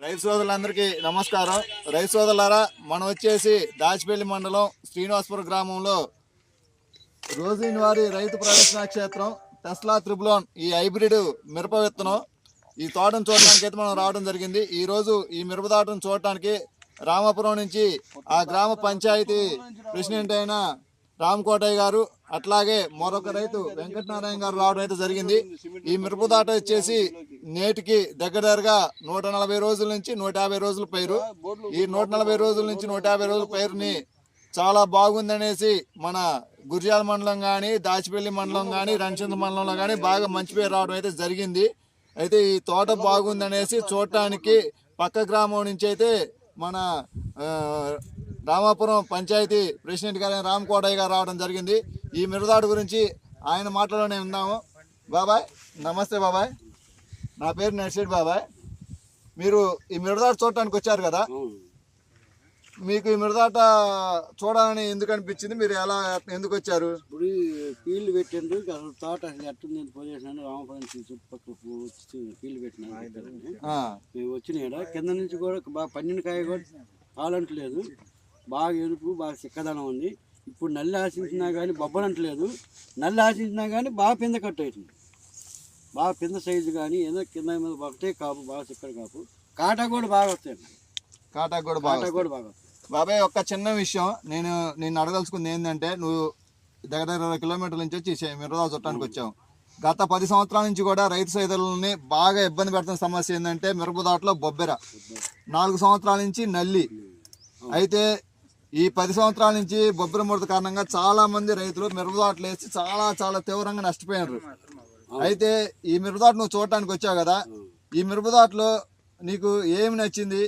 రైతు సోదరులందరికీ నమస్కారం. రైతు సోదరులారా మనం వచ్చేసి దాచిపల్లి మండలం శ్రీనివాసపురం గ్రామంలో రోజుని వారి రైతు ప్రదర్శన క్షేత్రం టెస్లా త్రిబులోన్ ఈ హైబ్రిడ్ మిరప విత్తనం ఈ తోటను చూడడానికి అయితే మనం రావడం జరిగింది. ఈరోజు ఈ మిరప తోటను చూడటానికి రామాపురం నుంచి ఆ గ్రామ పంచాయతీ ప్రెసిడెంట్ అయిన రామ్ కోటయ్య గారు అట్లాగే మరొక రైతు వెంకటనారాయణ గారు రావడం అయితే జరిగింది. ఈ మిరప దాట వచ్చేసి నేటికి దగ్గర దగ్గరగా నూట నలభై రోజుల నుంచి నూట యాభై రోజుల పైరు. ఈ నూట నలభై రోజుల నుంచి నూట యాభై రోజుల పైరుని చాలా బాగుందనేసి మన గురిజాల మండలం కానీ దాచిపల్లి మండలం కానీ రణచంద్ర మండలంలో కానీ బాగా మంచి పేరు రావడం అయితే జరిగింది. అయితే ఈ తోట బాగుందనేసి చూడటానికి పక్క గ్రామం నుంచి అయితే మన రామాపురం పంచాయతీ ప్రెసిడెంట్ గారైన రామ్ కోటయ్య గారు రావడం జరిగింది. ఈ మిరదాడు గురించి ఆయన మాటలోనే ఉన్నాము బాబాయ్ నమస్తే బాబాయ్. నా పేరు నర్సిడ్ బాబాయ్. మీరు ఈ మిరదాడు చూడటానికి వచ్చారు కదా? మీకు ఈ మిరదాట చూడాలని ఎందుకు అనిపించింది? మీరు ఎలా ఎందుకు వచ్చారు? ఇప్పుడు ఫీల్డ్ పెట్టిండు అసలు తోట అసలు ఎట్టుంది పొజిషన్ రామపురం చుట్టుపక్కల ఫీల్డ్ పెట్టిన మేము వచ్చినాయి కింద నుంచి కూడా బాగా పన్నెండు కాయ కూడా పాలంటలేదు బాగా ఎరుపు బాగా చిక్కదనం ఉంది. ఇప్పుడు నల్లి ఆశించినా కానీ బొబ్బలంటలేదు నల్లి ఆశించినా కానీ బాగా పింద కట్ అవుతుంది బాగా పింద సైజు కానీ ఏదో కింద మీద ఒకటే కాపు బాగా చిక్కడి కాపు. కాటా కూడా బాగా వస్తాయి కాటాకు కూడా బాగా కాటా కూడా బాగా వస్తాయి. బాబాయ్ ఒక్క చిన్న విషయం. నేను నేను అడగదలుచుకుంది ఏంటంటే నువ్వు దగ్గర దగ్గర ఇరవై కిలోమీటర్ల నుంచి వచ్చి మిరదా చుట్టానికి వచ్చావు. గత పది సంవత్సరాల నుంచి కూడా రైతు సోదరులని బాగా ఇబ్బంది పెడుతున్న సమస్య ఏంటంటే మిరప తోటలో బొబ్బెర. నాలుగు సంవత్సరాల నుంచి నల్లి. అయితే ఈ పది సంవత్సరాల నుంచి బొబ్బెర ముడత కారణంగా చాలా మంది రైతులు మిరప తోటలు వేసి చాలా చాలా తీవ్రంగా నష్టపోయారు అయితే ఈ మిరప తోట నువ్వు చూడటానికి వచ్చావు కదా ఈ మిరప తోటలో నీకు ఏమి నచ్చింది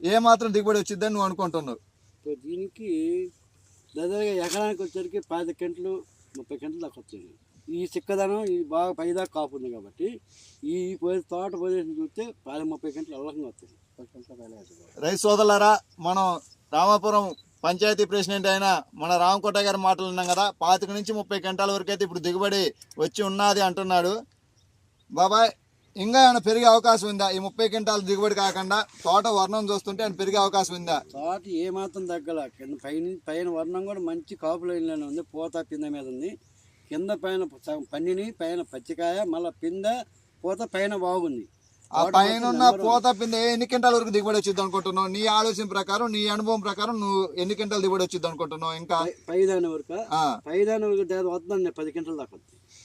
ఏ మాత్రం దిగుబడి వచ్చిందని నువ్వు అనుకుంటున్నావు? దీనికి దాదాపుగా ఎకరానికి వచ్చేసరికి పది గంటలు ముప్పై గంటలు దాకా వస్తుంది ఈ చిక్కదనం ఈ బాగా పైదాకా కాపు ఉంది కాబట్టి ఈ పోయి తోట పొజిషన్ చూస్తే పది ముప్పై గంటలు అల్లకంగా వస్తుంది. రైతు సోదరులారా మనం రామాపురం పంచాయతీ ప్రెసిడెంట్ అయిన మన రామకోట గారి మాటలు విన్నాం కదా. పాతిక నుంచి ముప్పై గంటల వరకు అయితే ఇప్పుడు దిగుబడి వచ్చి ఉన్నది అంటున్నాడు. బాబాయ్ ఇంకా ఏమైనా పెరిగే అవకాశం ఉందా? ఈ ముప్పై క్వింటాల దిగుబడి కాకుండా తోట వర్ణం చూస్తుంటే ఆయన పెరిగే అవకాశం ఉందా? తోట ఏమాత్రం తగ్గల. కింద పైన పైన వర్ణం కూడా మంచి కాపు లైన్లోనే ఉంది. పూత పింద మీద ఉంది. కింద పైన పండిని పన్నిని పైన పచ్చికాయ మళ్ళీ పింద పూత పైన బాగుంది. ఆ పైన ఉన్న పూత పింద ఎన్ని క్వింటాల వరకు దిగుబడి వచ్చింది అనుకుంటున్నావు? నీ ఆలోచన ప్రకారం నీ అనుభవం ప్రకారం నువ్వు ఎన్ని క్వింటాల దిగుబడి వచ్చింది అనుకుంటున్నావు? ఇంకా పైదాని వరకు. పైదాని వరకు పది దాకా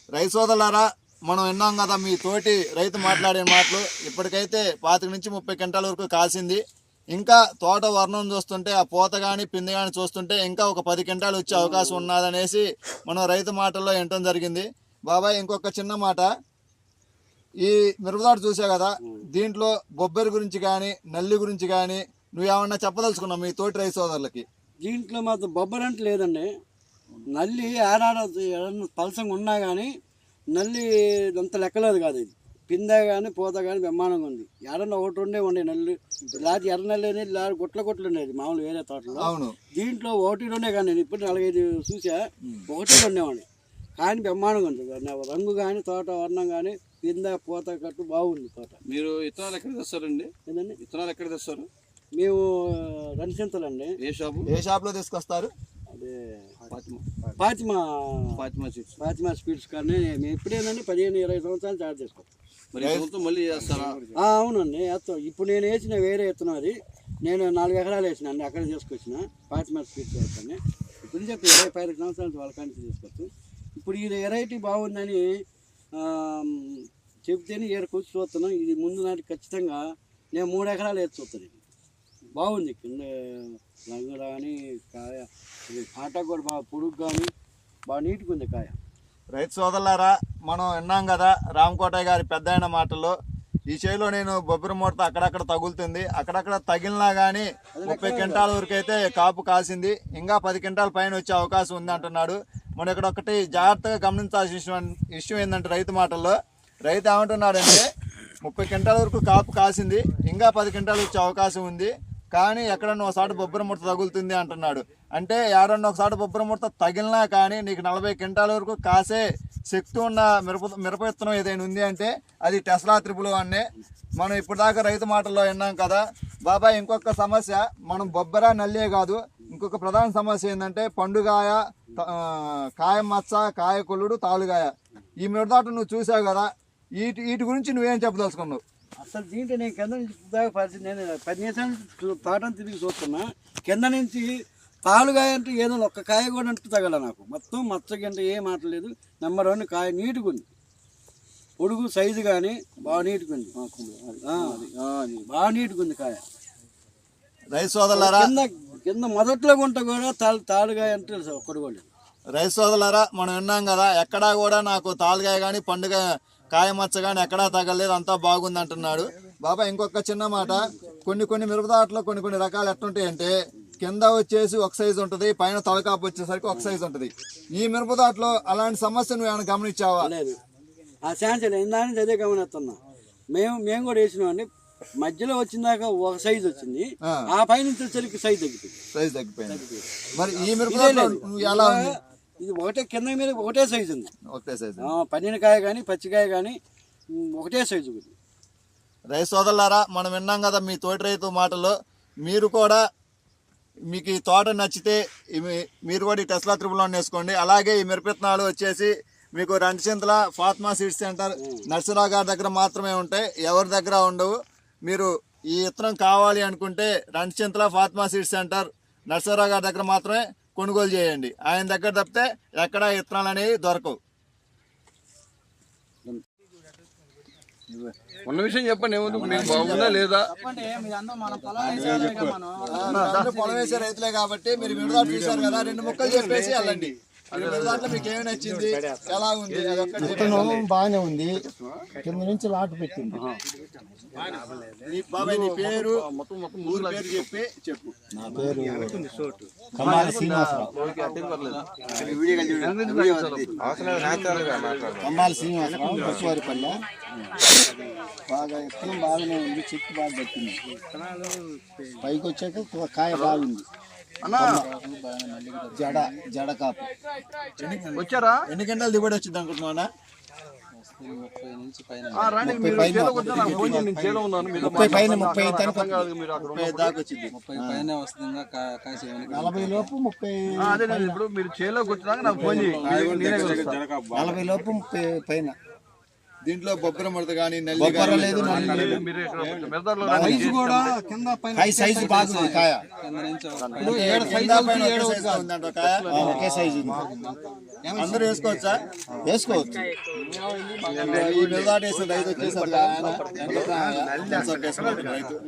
రైతు సోదరులారా మనం విన్నాం కదా మీ తోటి రైతు మాట్లాడే మాటలు. ఇప్పటికైతే పాతిక నుంచి ముప్పై గంటల వరకు కాసింది. ఇంకా తోట వర్ణం చూస్తుంటే ఆ పూత కానీ పిండి కానీ చూస్తుంటే ఇంకా ఒక పది క్వింటాలు వచ్చే అవకాశం ఉన్నదనేసి మనం రైతు మాటల్లో వినటం జరిగింది. బాబాయ్ ఇంకొక చిన్న మాట. ఈ మిరపదాడు చూసా కదా దీంట్లో బొబ్బరి గురించి కానీ నల్లి గురించి కానీ నువ్వేమన్నా చెప్పదలుచుకున్నావు మీ తోటి రైతు సోదరులకి? దీంట్లో మాత్రం బొబ్బరంటే లేదండి. నల్లి ఏడాడ పలసంగా ఉన్నా కానీ నల్లి అంత లెక్కలేదు కాదు ఇది. పింద కానీ పూత కానీ బ్రహ్మాండంగా ఉంది. ఏడన్నా ఒకటి ఉండే ఉండే నల్లి. లేకపోతే ఎర్ర నల్లి అనేది లేకపోతే గుట్ల గుట్లు ఉండేది మామూలు వేరే తోటలో. అవును. దీంట్లో ఒకటి రెండే కానీ నేను ఇప్పుడు నాలుగైదు చూసా ఒకటి రెండేవాడిని కానీ బ్రహ్మాండంగా ఉంది. రంగు కానీ తోట వర్ణం కానీ పింద పూత కట్టు బాగుంది తోట. మీరు విత్తనాలు ఎక్కడ తెస్తారండి? ఏంటండి? విత్తనాలు ఎక్కడ తెస్తారు? మేము రణసింతలండి ఏ షాపు? ఏ షాప్లో తీసుకొస్తారు? అదే ఫాతిమా. ఫాతిమా. సీట్స్ ఫాతిమా స్పీడ్స్ కానీ మేము ఇప్పుడేనండి పదిహేను ఇరవై సంవత్సరాలు చార్జ్ చేసుకుంటాం మరి ఈ సంవత్సరం మళ్ళీ చేస్తారా? ఆ, అవునండి వేస్తాం. ఇప్పుడు నేను వేసిన వేరే విత్తనం అది. నేను నాలుగు ఎకరాలు వేసిన అండి అక్కడ తీసుకొచ్చిన. ఫాతిమా స్పీడ్స్ వేస్తాను. ఇప్పుడు చెప్పి ఇరవై పది సంవత్సరాలు వాళ్ళ కాంచి తీసుకొచ్చు ఇప్పుడు ఈ వెరైటీ బాగుందని ఆ, చెప్తేనే ఏడుకొచ్చి చూస్తున్నాం. ఇది ముందు నాటి ఖచ్చితంగా నేను మూడు ఎకరాలు వేసి చూస్తాను బాగుంది. కింద రంగు కానీ కాయ. ఇది కూడా బాగా పొడుగు కానీ బాగా నీట్గా ఉంది కాయ. రైతు సోదరులారా మనం విన్నాం కదా రామకోటయ్య గారి పెద్ద ఆయన మాటల్లో ఈ చేలో నేను బొబ్బరి ముడత అక్కడక్కడ తగులుతుంది. అక్కడక్కడ తగిలినా కానీ ముప్పై క్వింటాల వరకు అయితే కాపు కాసింది. ఇంకా పది క్వింటాల పైన వచ్చే అవకాశం ఉంది అంటున్నాడు. మనం ఇక్కడ ఒకటి జాగ్రత్తగా గమనించాల్సిన విషయం విషయం ఏంటంటే రైతు మాటల్లో రైతు ఏమంటున్నాడంటే ముప్పై క్వింటాల వరకు కాపు కాసింది ఇంకా పది క్వింటాలు వచ్చే అవకాశం ఉంది కానీ ఎక్కడన్నా ఒకసారి బొబ్బర ముడత తగులుతుంది అంటున్నాడు. అంటే ఏడన్నా ఒకసారి బొబ్బర ముడత తగిలినా కానీ నీకు నలభై క్వింటాల వరకు కాసే శక్తి ఉన్న మిరప మిరప విత్తనం ఏదైనా ఉంది అంటే అది టెస్లా త్రిపులు అనే మనం ఇప్పటిదాకా రైతు మాటల్లో విన్నాం కదా బాబాయ్ ఇంకొక సమస్య మనం బొబ్బర నల్లే కాదు ఇంకొక ప్రధాన సమస్య ఏంటంటే పండుగాయ కాయ మచ్చ కాయ కొల్లుడు తాలుగాయ. ఈ మిడదాట నువ్వు చూసావు కదా వీటి వీటి గురించి నువ్వేం చెప్పదలుచుకున్నావు? అసలు దీంట్లో నేను కింద నుంచి పరిస్థితి నేను పది నిమిషాల నుంచి తోటను తిరిగి చూస్తున్నా. కింద నుంచి తాలుగాయ అంటే ఏదో ఒక్క కాయ కూడా అంటూ తగల నాకు. మొత్తం మచ్చకి అంటే ఏ మాట లేదు. నెంబర్ వన్ కాయ నీట్గా ఉంది. పొడుగు సైజు కానీ బాగా నీట్గా ఉంది. అది, బాగా నీట్గా ఉంది కాయ. రైతు సోదరులారా కింద మొదట్లో గుంట కూడా తాలు తాలుగాయ అంటే ఒక్కడు కూడా. లేదు. రైతు సోదరులారా మనం విన్నాం కదా ఎక్కడా కూడా నాకు తాలుగాయ కానీ పండుగ కాయ మచ్చ కానీ ఎక్కడా తగలేదు అంతా బాగుంది అంటున్నాడు బాబా ఇంకొక చిన్న మాట. కొన్ని కొన్ని మిరపదాట్లో కొన్ని కొన్ని రకాలు ఎట్లుంటాయంటే కింద వచ్చేసి ఒక సైజు ఉంటుంది పైన తలకాపు వచ్చేసరికి ఒక సైజు ఉంటుంది. ఈ మిరపదాట్లో అలాంటి సమస్య నువ్వు ఏమైనా గమనించావా? లేదు. ఆ ఛాన్స్ లేదు ఇందా నుంచి అదే గమనిస్తున్నా. మేము మేము కూడా వేసినామండి మధ్యలో వచ్చిందాక ఒక సైజు వచ్చింది. ఆ. పైనుంచి వచ్చేసరికి సైజు తగ్గుతుంది సైజు తగ్గిపోయింది. మరి ఈ ఎలా ఇది ఒకటే కింద మీద ఒకటే సైజు ఉంది. ఒకటే సైజు ఆ, పండినకాయ కానీ పచ్చికాయ కానీ ఒకటే సైజు ఉంది. రైతు సోదరులారా మనం విన్నాం కదా మీ తోటి రైతు మాటలో. మీరు కూడా మీకు ఈ తోట నచ్చితే మీరు కూడా ఈ టెస్లా త్రిబుల్ వేసుకోండి. అలాగే ఈ మిరపిత్తనాలు వచ్చేసి మీకు రంటిచింతల ఫాత్మా సీడ్ సెంటర్ నర్సరావు గారి దగ్గర మాత్రమే ఉంటాయి. ఎవరి దగ్గర ఉండవు. మీరు ఈ విత్తనం కావాలి అనుకుంటే రంటిచింతల ఫాత్మా సీడ్ సెంటర్ నర్సరావు గారి దగ్గర మాత్రమే కొనుగోలు చేయండి. ఆయన దగ్గర తప్పితే ఎక్కడ విత్తనాలు అనేవి దొరకవు. ఉన్న విషయం చెప్పండి. ఏముంది? మీకు బాగుందా లేదా? అందరూ పొలం వేసే రైతులే కాబట్టి మీరు విడదాటు చూశారు కదా రెండు ముక్కలు చెప్పేసి వెళ్ళండి. విత్తనం బాగానే ఉంది? కింద నుంచి లాట్ పెట్టింది. నీ బాబాయ్ నీ పేరు చెప్పి చెప్పు. నా పేరు కమ్మాలి శ్రీనివాసరావు. బస్సువారిపల్లె బాగా విత్తనం బాగానే ఉంది. చెట్టు బాగా పట్టింది పైకి వచ్చాక కాయ బాగుంది. జడ జడ కాపు. వచ్చారా? ఎన్ని గంటలు దిగుబడి వచ్చింది అనుకుంటున్నా నలభై లోపు ముప్పై ఇప్పుడు మీరు చేలోకి వచ్చినాక నాకు ఫోన్ చేయండి. నలభై లోపు ముప్పై పైన. దీంట్లో బొబ్బర ముడత కానీ నల్లి బొబ్బర లేదు. కాయ సైజు బాగుంది కాయ. కింద పైన ఉందంట కాయ. ఆ, ఒకే సైజు ఉంది. అందరూ వేసుకోవచ్చా? వేసుకోవచ్చు. ఈ మిరదాటు వేసిన రైతు.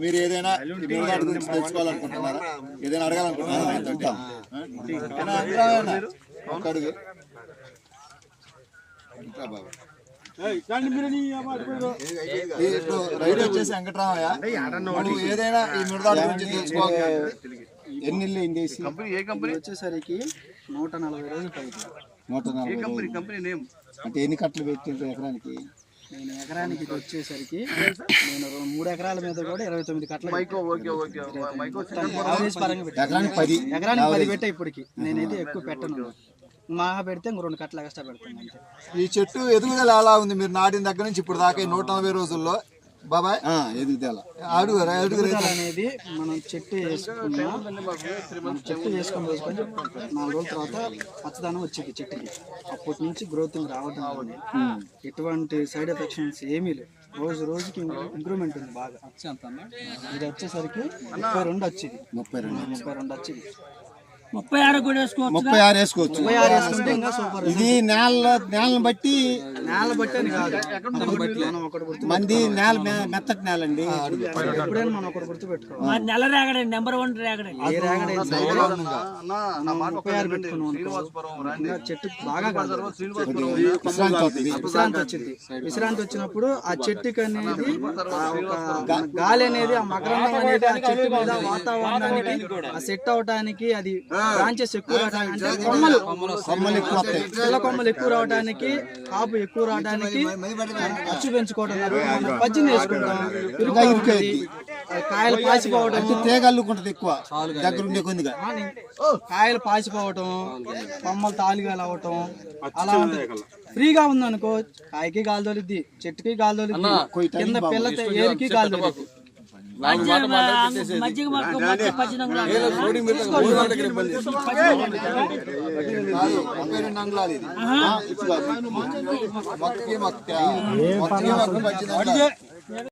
మీరు ఏదైనా మిరదాటు గురించి తెలుసుకోవాలనుకుంటున్నారా? ఏదైనా అడగాలనుకుంటున్నారా రైతు బాబు. రైతు వచ్చేసి వెంకటరామయ్య. నువ్వు ఏదైనా ఈ గురించి తెలుసుకోవాలి. ఎన్ని ఇల్లు ఏ కంపెనీ వచ్చేసరికి నూట నలభై రోజులు పైకి. నూట నలభై కంపెనీ. Company name? అంటే ఎన్ని కట్టలు పెట్టిండ్రు ఎకరానికి? నేను ఎకరానికి ఇది వచ్చేసరికి నేను మూడు ఎకరాల మీద కూడా ఇరవై తొమ్మిది కట్టలు Mahyco okay okay Mahyco average పరంగా పెట్టాను. ఎకరానికి పది. ఎకరానికి పది పెట్టా ఇప్పటికి. నేనైతే ఎక్కువ పెట్టను. మా పెడితే ఇంకో రెండు కట్టలు ఎక్స్ట్రా పెడతాను అంతే. ఈ చెట్టు ఎదుగుదల ఎలా ఉంది? మీరు నాటిన దగ్గర నుంచి ఇప్పుడు దాకా ఈ నూట నలభై రోజుల్లో. బాబాయ్? ఆ, ఎదుగుదల. అడుగు అడుగు రైతు. ఎదుగుదల అనేది మనం చెట్టు వేసుకున్నా మనం చెట్టు వేసుకొని వేసుకొని నాలుగు రోజుల తర్వాత పచ్చదనం వచ్చింది చెట్టుకి. అప్పటి నుంచి గ్రోత్ రావడం అనేది ఎటువంటి సైడ్ ఎఫెక్షన్స్ ఏమీ లేవు. రోజు రోజుకి ఇంప్రూవ్మెంట్ ఉంది బాగా. ఇది వచ్చేసరికి ముప్పై రెండు వచ్చింది. ముప్పై రెండు. ముప్పై రెండు వచ్చింది. ముప్పై ఆరు వేసుకోవచ్చు. ముప్పై ఆరు వేసుకుంటే ఇంకా సూపర్. ఇది నేల నేలను బట్టి నేల బట్టి మంది నేల మెత్తటి నేల అండి ఎప్పుడైనా మనం ఒకటి గుర్తు పెట్టుకోవాలి నెల రేగడే నెంబర్ వన్ రేగడే ఏ రేగడి అన్న నా మాట ముప్పై ఆరు పెట్టుకున్నాం అనుకో. శ్రీనివాసపురం రండి. ఇంకా చెట్టు బాగా విశ్రాంతి వచ్చింది. విశ్రాంతి వచ్చినప్పుడు ఆ చెట్టుకి అనేది గాలి అనేది ఆ మకరందం అనేది ఆ చెట్టు మీద వాతావరణానికి ఆ సెట్ అవటానికి అది బ్రాంచెస్ ఎక్కువ రావడానికి అంటే కొమ్మలు. కొమ్మలు ఎక్కువ పిల్ల కొమ్మలు ఎక్కువ రావడానికి కాపు ఎక్కువ రావడానికి అచ్చు పెంచుకోవడం పచ్చిని వేసుకుంటాం కాయలు పాసిపోవడం. అంటే తీగ అల్లుకుంటది ఎక్కువ. దగ్గర ఉండే కొద్దిగా. కాయలు పాసిపోవటం కొమ్మలు తాలిగాలు అవటం అలా ఉంటుంది. ఫ్రీగా ఉందనుకో కాయకి గాలి తోలిద్ది చెట్టుకి గాలి తోలిద్ది కింద పిల్ల ఏరికి గాలి మజ్జిగ మొక్క మొక్క మొక్క.